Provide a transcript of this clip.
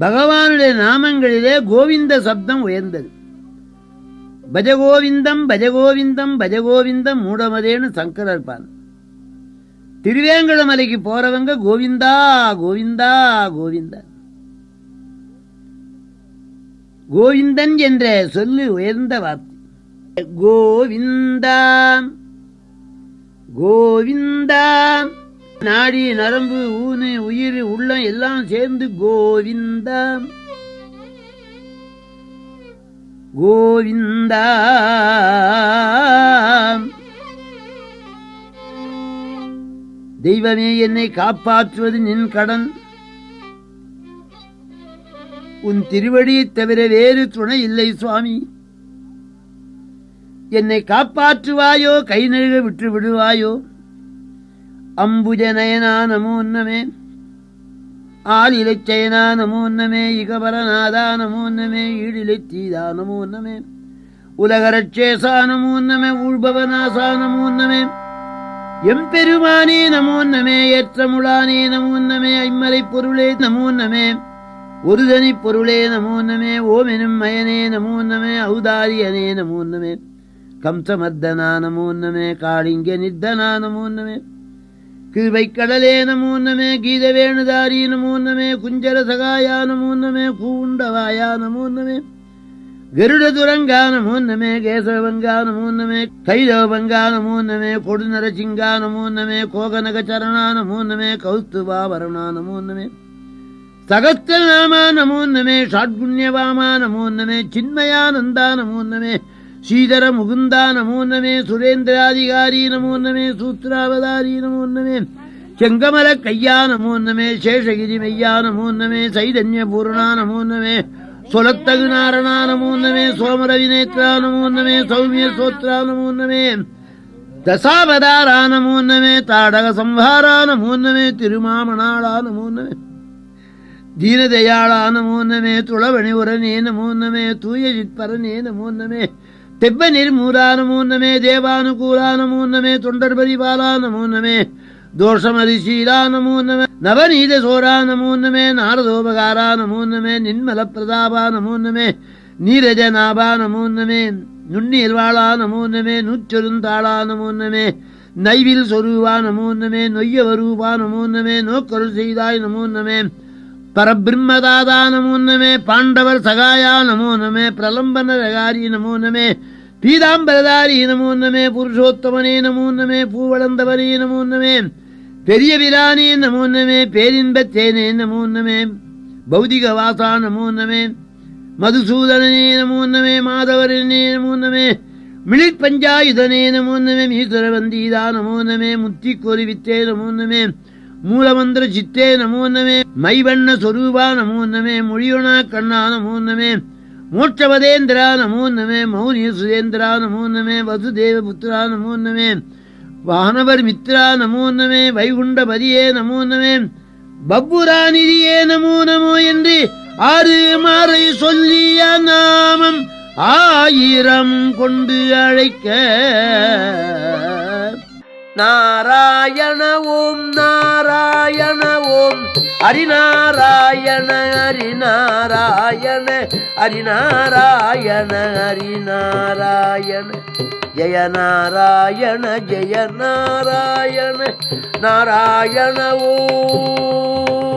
பகவானுடைய நாமங்களிலே கோவிந்த சப்தம் உயர்ந்தது. பஜகோவிந்தம் பஜகோவிந்தம் பஜகோவிந்தம் மூடமதேன்னு சங்கரர் பான் திருவேங்கடமலைக்கு போறவங்க கோவிந்தா கோவிந்தா கோவிந்தா. கோவிந்தன் என்ற சொல்லு உயர்ந்த வார்த்தை. கோவிந்தா கோவிந்தா. நாடி நரம்பு ஊனு உயிர் உள்ளம் எல்லாம் சேர்ந்து கோவிந்தா. கோவிந்தா. தெய்வமே என்னை காப்பாற்றுவது நின் கடன். உன் திருவடியை தவிர வேறு துணை இல்லை சுவாமி. என்னை காப்பாற்றுவாயோ கை நழுக விட்டு விடுவாயோ அம்புஜநயனா நமோன்னமே ஆலிலைச்சயனா நமோன்னமே இகபரநாதா நமோன்னமே ஈடிலைத்தீதா நமோன்னமே உலகரட்சேசா நமோன்னமே உள்பவநாசா நமோன்னமே எம்பெருமானே நமோன்னமே ஏற்றமுளானே நமோன்னமே ஐம்மலை பொருளே நமோன்னமே ஒருதனி பொருளே நமோன்னமே ஓமெனும் மயனே நமோன்னமே ஔதாரியனே நமோன்னமே கம்சமர்தனா நமோன்னமே காளிங்க நிர்தனா நமோன்னமே கிருவை கடலே நமோ நமே கீத வேணுதாரி நமோ நமே குஞ்சர சகாயா நமோ நமே கூண்டவாயா நமோ நமே கருட துரங்கா நமோ நமே கேசவங்கா நமோ நமே கைரவங்கா நமோ நமே கொடுநர சிங்கா நமோ நமே கோகனக சரணா நமோ நமே கௌஸ்துவா வரணா நமோ நமே சகஸ்திரநாமா நமோ நமே श्रीधर मुकुंदा नमो नमे सुरेंद्राधिकारी नमो नमे सूत्रावधारी नमो नमे चंगमल कय्या नमो नमे शेषगिरी मैया नमो नमे सैधन्य पूर्णा नमो नमे सुलत्तगुनारणा नमो नमे सोमर विनेत्रा नमो नमे सौम्य सोत्रा नमो नमे दशावधारा नमो नमे ताडक संहारा नमो नमे तिरुमामणाळा नमो नमे दीनदयाळा नमो नमे तुळवणि उरणे नमो नमे तूयजित्परणे नमो नमे தெப்பநீர் மூரா நமோ நமே தேவானுகூலா நமோ நமே தொண்டர்பதி பாலா நமோ நமே தோஷமதிசீலா நமோ நம நவநீத சோரா நமோ நமே நாரதோபகாரா நமோ நமே நின்மல பிரதாபா நமோ நமே நீரஜநாபா நமோ நமே நுண்ணியல்வாளா நமோ நமே நூற்றொருந்தாளா நமோ நமே நைவில் சொருவா நமோ நோக்கரு செய்தாய் பரபிரம்மதாதா நமோ நமே பாண்டவர் சகாயா நமோ நமே பிரலம்பன ரகாரி நமோ நமே பீதாம்பரதாரி நமோ நமே புருஷோத்தமனே நமோ நமே பூவளந்தவனே நமோ நமே பெரிய விரானே நமோ நமே பேரின்பத்தேனே நமோ நமே பௌதிக வாசா நமோ நமே மதுசூதனே நமோ நமே மாதவரனே நமோ நமே மிளிர் பஞ்சாயுதனே நமோ நமே மீசுரவந்தீதா நமோ நமே முத்தி வித்தே நமோ நமே மூலமந்திர சித்தே நமோ நமே. மைவண்ண சொரூபா நமோ நமே. மொழியொணா கண்ணா நமோ நமே. மோட்சவதேந்திரா நமோ நமே. மௌனி சுரேந்திரா நமோ நமே. வசுதேவ புத்திரா நமோ நமே. வானவர் மித்ரா நமோ நமே. வைகுண்டபதியே நமோ நமே. பப்புராநிதியே நமோ நமோ என்று ஆறு மாறை சொல்லிய நாமம் ஆயிரம் கொண்டு அழைக்க. நாராயண ஓம் நாராயண ஓம் ஹரிநாராயண ஹரிநாராயண ஹரிநாராயண ஹரிநாராயண. ஜெய நாராயண ஜய நாராயண நாராயண ஓம்